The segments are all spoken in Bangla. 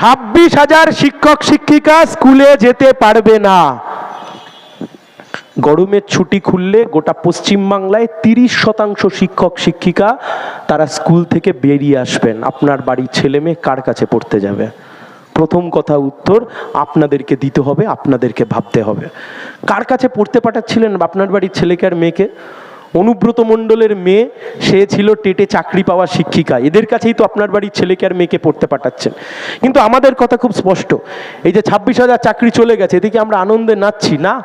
ছাব্বিশ হাজার শিক্ষক, শিক্ষিকা স্কুলে যেতে পারবে না। গরমের ছুটি খুললে গোটা পশ্চিমবাংলায় তিরিশ শতাংশ শিক্ষক, শিক্ষিকা তারা স্কুল থেকে বেরিয়ে আসবেন। আপনার বাড়ির ছেলে মেয়ে কার কাছে পড়তে যাবে? প্রথম কথা উত্তর, আপনাদেরকে দিতে হবে, আপনাদেরকে ভাবতে হবে। কার কাছে পড়তে পাঠাচ্ছিলেন আপনার বাড়ির ছেলেকে আর মেয়েকে? অনুব্রত মণ্ডলের মেয়ে, সে ছিল টেটে চাকরি পাওয়া শিক্ষিকা। এদের কাছেই তো আপনার বাড়ির ছেলেকে আর মেয়েকে পড়তে পাঠাচ্ছেন। কিন্তু আমাদের কথা খুব স্পষ্ট। এই যে ছাব্বিশ হাজার চাকরি চলে গেছে, এদিকে আমরা আনন্দে নাচছি, না?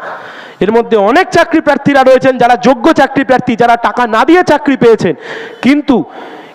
এর মধ্যে অনেক চাকরি প্রার্থীরা রয়েছেন, যারা যোগ্য চাকরি প্রার্থী, যারা টাকা না দিয়ে চাকরি পেয়েছেন। কিন্তু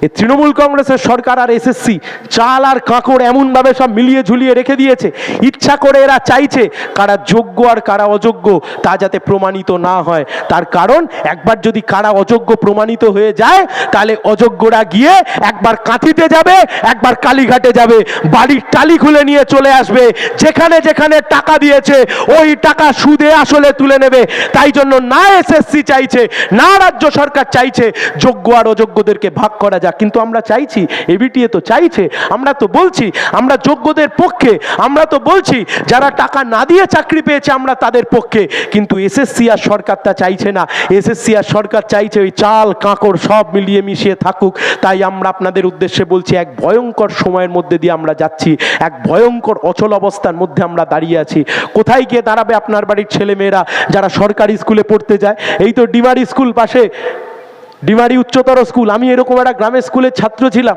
এই তৃণমূল কংগ্রেসের সরকার আর এসএসসি চাল আর কাঁকড় এমনভাবে সব মিলিয়ে ঝুলিয়ে রেখে দিয়েছে। ইচ্ছা করে এরা চাইছে কারা যোগ্য আর কারা অযোগ্য তা যাতে প্রমাণিত না হয়। তার কারণ, একবার যদি কারা অযোগ্য প্রমাণিত হয়ে যায়, তাহলে অযোগ্যরা গিয়ে একবার কাঁথিতে যাবে, একবার কালীঘাটে যাবে, বাড়ির টালি খুলে নিয়ে চলে আসবে। যেখানে যেখানে টাকা দিয়েছে, ওই টাকা সুদে আসলে তুলে নেবে। তাই জন্য না এসএসসি চাইছে, না রাজ্য সরকার চাইছে যোগ্য আর অযোগ্যদেরকে ভাগ করা যাক, কিন্তু আমরা চাইছি এবিটিএ তো চাইছে, আমরা তো বলছি, আমরা যোগ্যদের পক্ষে, আমরা তো বলছি, যারা টাকা না দিয়ে চাকরি পেয়েছে, আমরা তাদের পক্ষে। কিন্তু এসএসসি আর সরকার তা চাইছে না। এসএসসি আর সরকার চাইছে ওই চাল, কাঁকড় সব মিলিয়ে মিশিয়ে থাকুক। তাই আমরা আপনাদের উদ্দেশ্যে বলছি, এক ভয়ঙ্কর সময়ের মধ্যে দিয়ে আমরা যাচ্ছি, এক ভয়ঙ্কর অচল অবস্থার মধ্যে আমরা দাঁড়িয়ে আছি। কোথায় গিয়ে দাঁড়াবে আপনার বাড়ির ছেলেমেয়েরা যারা সরকারি স্কুলে পড়তে যায়? এই তো ডিমারি স্কুল পাশে ডিমারি উচ্চতর স্কুল। আমি এরকম একটা গ্রামের স্কুলের ছাত্র ছিলাম।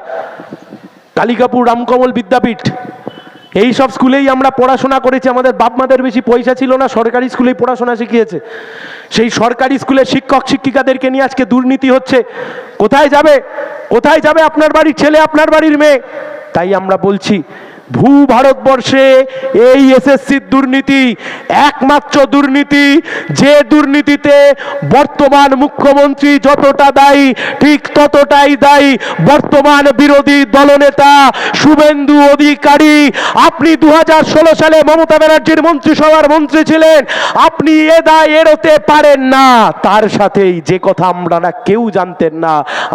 কালিকাপুর রামকমল বিদ্যাপীঠ। এই সব স্কুলেই আমরা পড়াশোনা করেছি। আমাদের বাপ মাদের বেশি পয়সা ছিল না, সরকারি স্কুলেই পড়াশোনা শিখিয়েছে। সেই সরকারি স্কুলের শিক্ষক, শিক্ষিকাদেরকে নিয়ে আজকে দুর্নীতি হচ্ছে। কোথায় যাবে? কোথায় যাবে আপনার বাড়ির ছেলে, আপনার বাড়ির মেয়ে? তাই আমরা বলছি ভূ ভারতবর্ষে এই এসএসসির দুর্নীতি একমাত্র দুর্নীতি, যে দুর্নীতিতে বর্তমান মুখ্যমন্ত্রী যতটা দায়ী, ঠিক ততটাই দায়ী বর্তমান বিরোধী দলনেতা শুভেন্দু অধিকারী। আপনি দু হাজার ষোলো সালে মমতা ব্যানার্জির মন্ত্রিসভার মন্ত্রী ছিলেন, আপনি এ দায় এড়োতে পারেন না। তার সাথেই যে কথা আমরা না কেউ জানতেন না,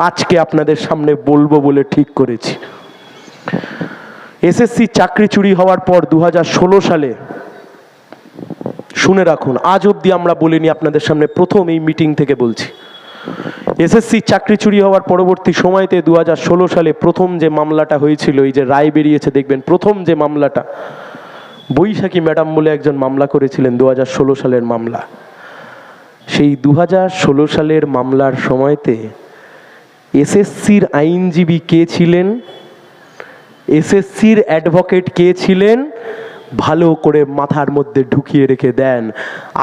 আজকে আপনাদের সামনে বলব বলে ঠিক করেছি। এসএসসি চাকরি চুরি হওয়ার পর দু হাজার ষোলো সালে শুনে রাখুন, আজ অবধি আমরা বলিনি আপনাদের সামনে প্রথম এই মিটিং থেকে বলছি। এসএসসি চাকরি চুরি হওয়ার পরবর্তী সময়তে দু হাজার ষোলো সালে প্রথম যে মামলাটা হয়েছিল, এই যে রায় বেরিয়েছে, দেখবেন প্রথম যে মামলাটা, বৈশাখী ম্যাডাম বলে একজন মামলা করেছিলেন দু হাজার ষোলো সালের মামলা। সেই দু হাজার ষোলো সালের মামলার সময়তে এসএসসির আইনজীবী কে ছিলেন? এসএসসির অ্যাডভোকেট কে ছিলেন? ভালো করে মাথার মধ্যে ঢুকিয়ে রেখে দেন।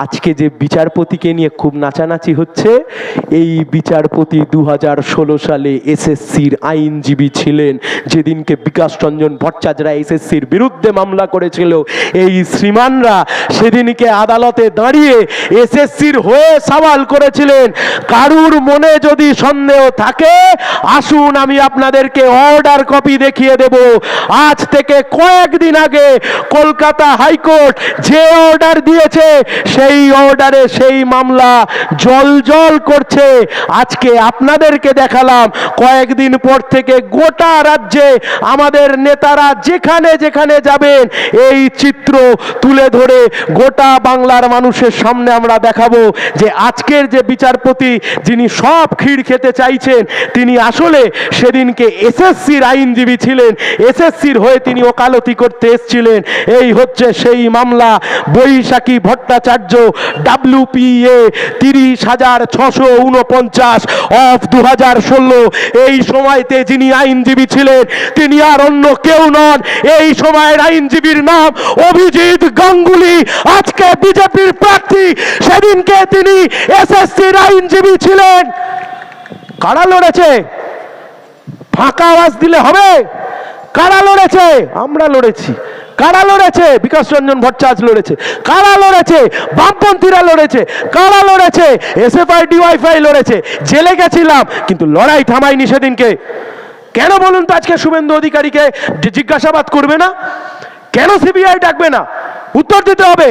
আজকে যে বিচারপতিকে নিয়ে খুব নাচানাচি হচ্ছে, এই বিচারপতি দু হাজার ষোলো সালে এসএসসির আইনজীবী ছিলেন। যেদিনকে বিকাশ রঞ্জন ভট্টাচার্যরা এসএসসির বিরুদ্ধে মামলা করেছিল, এই শ্রীমানরা সেদিনকে আদালতে দাঁড়িয়ে এসএসসির হয়ে সওয়াল করেছিলেন, কারুর মনে যদি সন্দেহ থাকে, আসুন আমি আপনাদেরকে অর্ডার কপি দেখিয়ে দেব। আজ থেকে কয়েকদিন আগে কলকাতা হাইকোর্ট যে অর্ডার দিয়েছে, সেই অর্ডারে সেই মামলা জল জল করছে। আজকে আপনাদেরকে দেখালাম, কয়েকদিন পর থেকে গোটা রাজ্যে আমাদের নেতারা যেখানে যেখানে যাবেন, এই চিত্র তুলে ধরে গোটা বাংলার মানুষের সামনে আমরা দেখাবো যে আজকের যে বিচারপতি, যিনি সব ক্ষীর খেতে চাইছেন, তিনি আসলে সেদিনকে এসএসসির আইনজীবী ছিলেন। এসএসসির হয়ে তিনি ওকালতি করতে এসেছিলেন। এই হচ্ছে সেই মামলা। বৈশাখী ভট্টাচার্য ডাব্লিউপিএ তিরিশ হাজার ছশো উনপঞ্চাশ অফ দু হাজার ষোলো। এই সময়তে যিনি আইনজীবী ছিলেন, তিনি আর অন্য কেউ নন। এই সময়ের আইনজীবীর নাম অভিজিৎ গাঙ্গুলি। আজকে বিজেপির প্রার্থী, সেদিনকে তিনি এসএসসির আইনজীবী ছিলেন। কারা লড়েছে? ফাঁকা আওয়াজ দিলে হবে? কারা লড়েছে? আমরা লড়েছি। কারা লড়েছে? বিকাশ রঞ্জন ভট্টাচার্য লড়েছে। কারা লড়েছে? বামপন্থীরা লড়েছে। কারা লড়েছে? SFI DYFI লড়েছে। জেলে গেছিলাম, কিন্তু লড়াই থামাইনি সেদিনকে। কেন বলুন তো আজকে শুভেন্দু অধিকারীকে জিজ্ঞাসাবাদ করবে না? কেন সিবিআই ডাকবে না? উত্তর দিতে হবে।